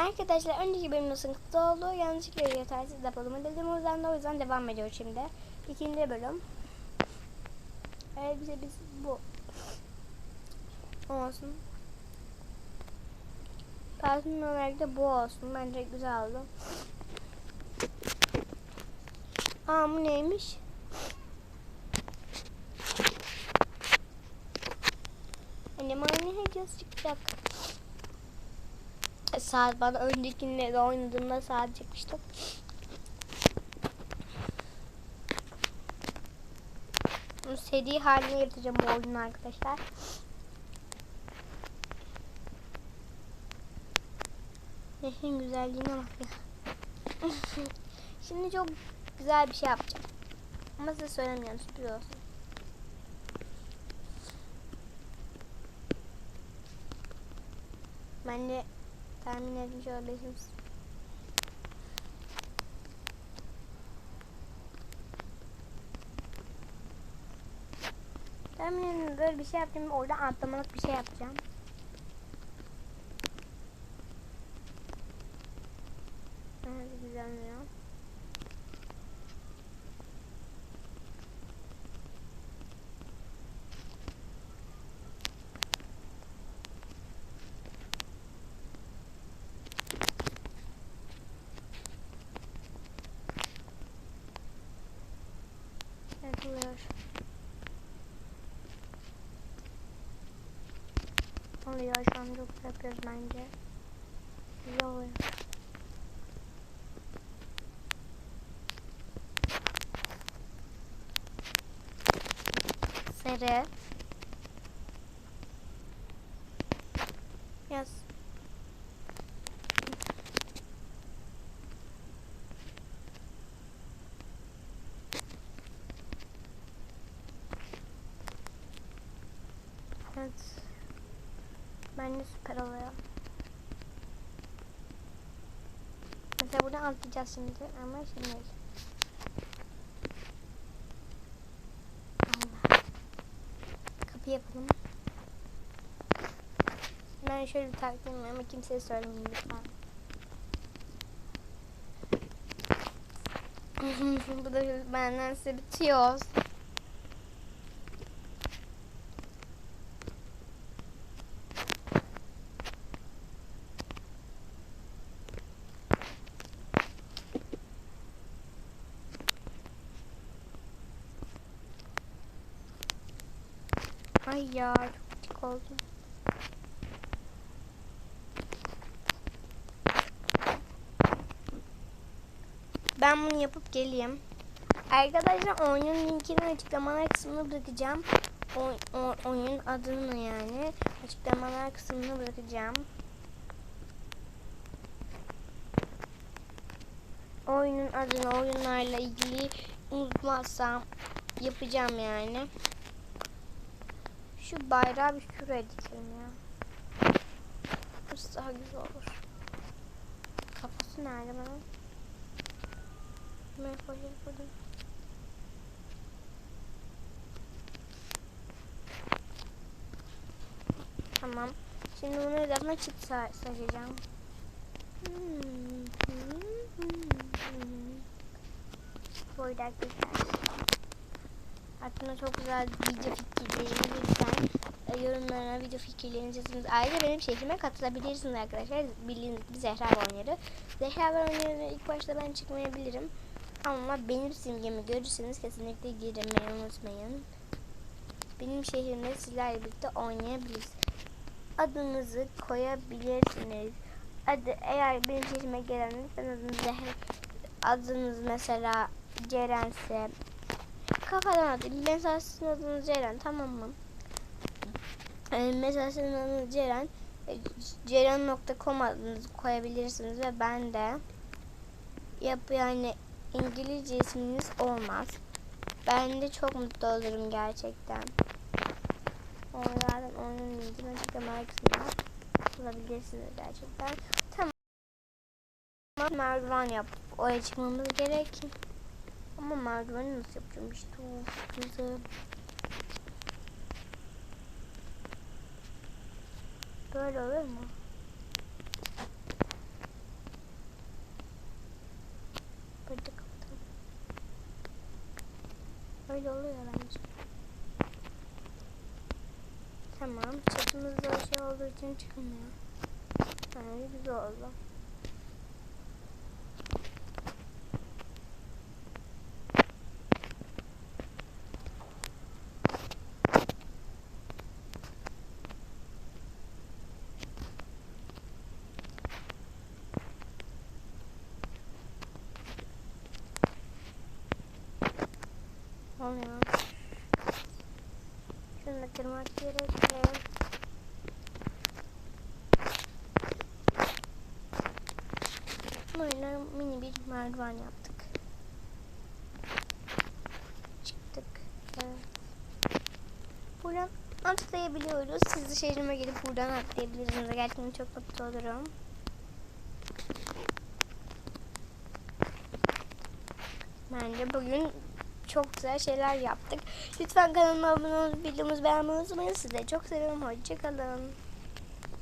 Arkadaşlar önceki bölüm nasıl kısa oldu? Yanlışlıkla yetersiz depolama dedim o yüzden de o yüzden devam ediyor şimdi. İkinci bölüm. Evet bize biz bu olsun. Parfüm olarak da bu olsun. Bence güzel oldu. Aa bu neymiş? Annem aynı çıkacak. Saat bana öncekinde de oynadığımda saat çıkmıştı. Bunu seri haline getireceğim bu oyunu arkadaşlar. Nehrin güzelliğine bak ya. Şimdi çok güzel bir şey yapacağım. Ama size söylemiyorum sürpriz olsun. Ben de tahmin etmiş olabilirsiniz. Tahmin böyle bir şey yapacağım. Orada atlamalık bir şey yapacağım. Evet, güzel mi ya? Evet oluyor. Oluyor şu an çok yapıyoruz bence. Güzel oluyor. Sarı. Yaz. Evet. Bence süper oluyor. Mesela buradan atlayacağız şimdi ama şimdi. Kapı yapalım. Ben şöyle bir takdim ama kimseye söylemeyin lütfen. Bu da benden size bir Ay ya çok gıcık oldum. Ben bunu yapıp geleyim. Arkadaşlar oyunun linkini açıklamalar kısmına bırakacağım. Oy, o, oyunun adını yani açıklamalar kısmına bırakacağım. Oyunun adını oyunlarla ilgili unutmazsam yapacağım yani. Şu bayrağı bir şuraya dikelim ya. Burası daha güzel olur. Kafası nerede bunun? Buraya koyacağız burada. Tamam. Şimdi bunu etrafına çift sa saçacağım. Böyle arkadaşlar. Hakkında çok güzel video fikirleriniz lütfen yorumlara video fikirlerinizi yazınız. Ayrıca benim şehrime katılabilirsiniz arkadaşlar. Bildiğiniz gibi Zehra oynuyordu. Zehra oynuyordu ilk başta ben çıkmayabilirim. Ama benim simgemi görürseniz kesinlikle girmeyi unutmayın. Benim şehrimde sizlerle birlikte oynayabilirsiniz. Adınızı koyabilirsiniz. Adı, eğer benim şehrime gelen adınız Zehra adınız mesela Ceren'se kafadan atayım. Mesela sizin adınız Ceren tamam mı? Ee, mesela sizin adınız Ceren. e, Ceren.com adınızı koyabilirsiniz ve ben de yap yani İngilizce isminiz olmaz. Ben de çok mutlu olurum gerçekten. Onlardan onun linkini açıklama kısmına bulabilirsiniz gerçekten. Tamam. Merdiven yap. Oraya çıkmamız gerek. Ama merdiveni nasıl yapacağım işte o sıkıntı. Böyle olur mu? Böyle kapatalım. Böyle oluyor bence. Tamam. Çatımızda şey olduğu için çıkmıyor. Yani güzel oldu. Olmuyor. Şunu da kırmak gerekli. Böyle mini bir merdiven yaptık. Çıktık. Evet. Buradan atlayabiliyoruz. Siz de şehrime gelip buradan atlayabilirsiniz. Gerçekten çok mutlu olurum. Bence bugün çok güzel şeyler yaptık. Lütfen kanalıma abone olup videomuzu beğenmeyi unutmayın. Sizi çok seviyorum. Hoşçakalın.